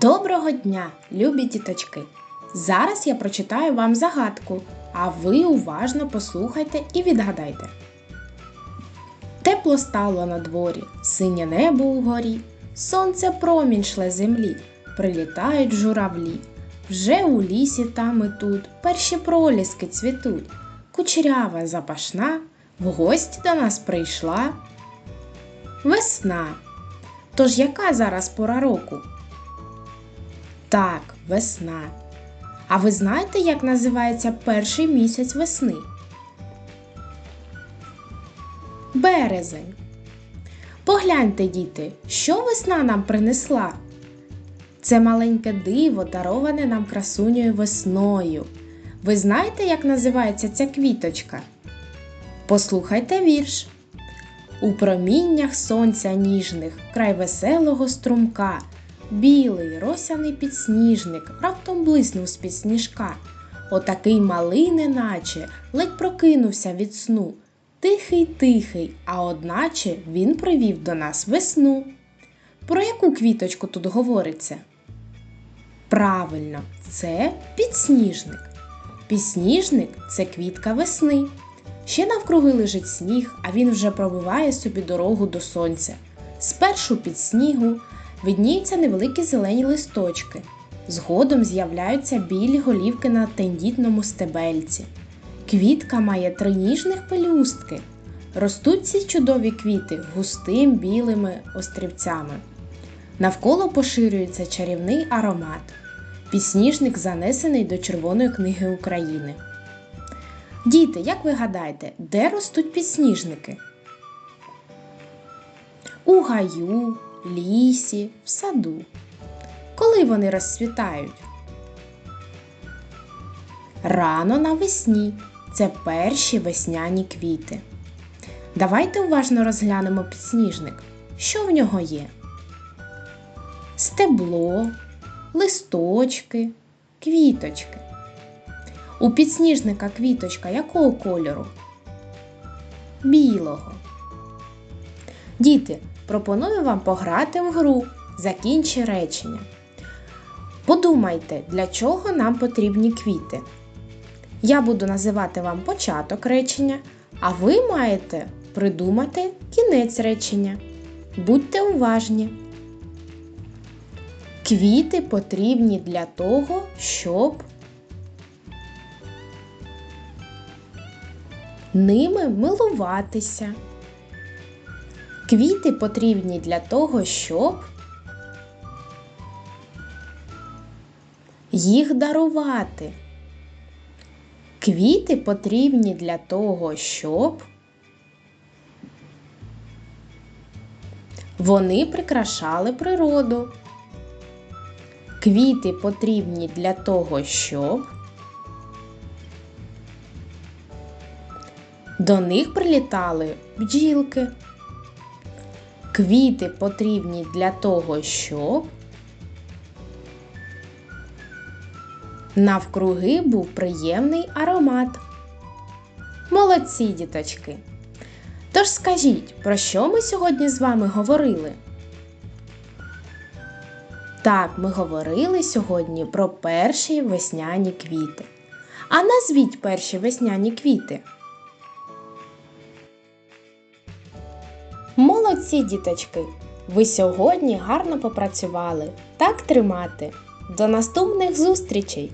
Доброго дня, любі діточки! Зараз я прочитаю вам загадку, а ви уважно послухайте і відгадайте. Тепло стало на дворі, синє небо угорі, сонце промінь шле землі, прилітають журавлі. Вже у лісі там і тут перші проліски цвітуть. Кучерява запашна в гості до нас прийшла. Весна. Тож яка зараз пора року? Так, весна. А ви знаєте, як називається перший місяць весни? Березень. Погляньте, діти, що весна нам принесла? Це маленьке диво, дароване нам красунею весною. Ви знаєте, як називається ця квіточка? Послухайте вірш. У проміннях сонця ніжних, край веселого струмка, білий росяний підсніжник раптом блиснув з під сніжка. Отакий малий, неначе, ледь прокинувся від сну. Тихий, тихий, а одначе він привів до нас весну. Про яку квіточку тут говориться? Правильно, це підсніжник. Підсніжник це квітка весни. Ще навкруги лежить сніг, а він вже пробиває собі дорогу до сонця. Спершу під снігу видніються невеликі зелені листочки. Згодом з'являються білі голівки на тендітному стебельці. Квітка має три ніжних пелюстки. Ростуть ці чудові квіти густим білими острівцями. Навколо поширюється чарівний аромат. Підсніжник занесений до Червоної книги України. Діти, як ви гадаєте, де ростуть підсніжники? У гаю, лісі, в саду. Коли вони розцвітають? Рано навесні. Це перші весняні квіти. Давайте уважно розглянемо підсніжник. Що в нього є? Стебло, листочки, квіточки. У підсніжника квіточка якого кольору? Білого. Діти, пропоную вам пограти в гру. Закінчи речення. Подумайте, для чого нам потрібні квіти. Я буду називати вам початок речення, а ви маєте придумати кінець речення. Будьте уважні. Квіти потрібні для того, щоб ними милуватися. Квіти потрібні для того, щоб їх дарувати. Квіти потрібні для того, щоб вони прикрашали природу. Квіти потрібні для того, щоб до них прилітали бджілки. Квіти потрібні для того, щоб навкруги був приємний аромат. Молодці діточки! Тож скажіть, про що ми сьогодні з вами говорили? Так, ми говорили сьогодні про перші весняні квіти. А назвіть перші весняні квіти. Молодці діточки! Ви сьогодні гарно попрацювали. Так тримати. До наступних зустрічей!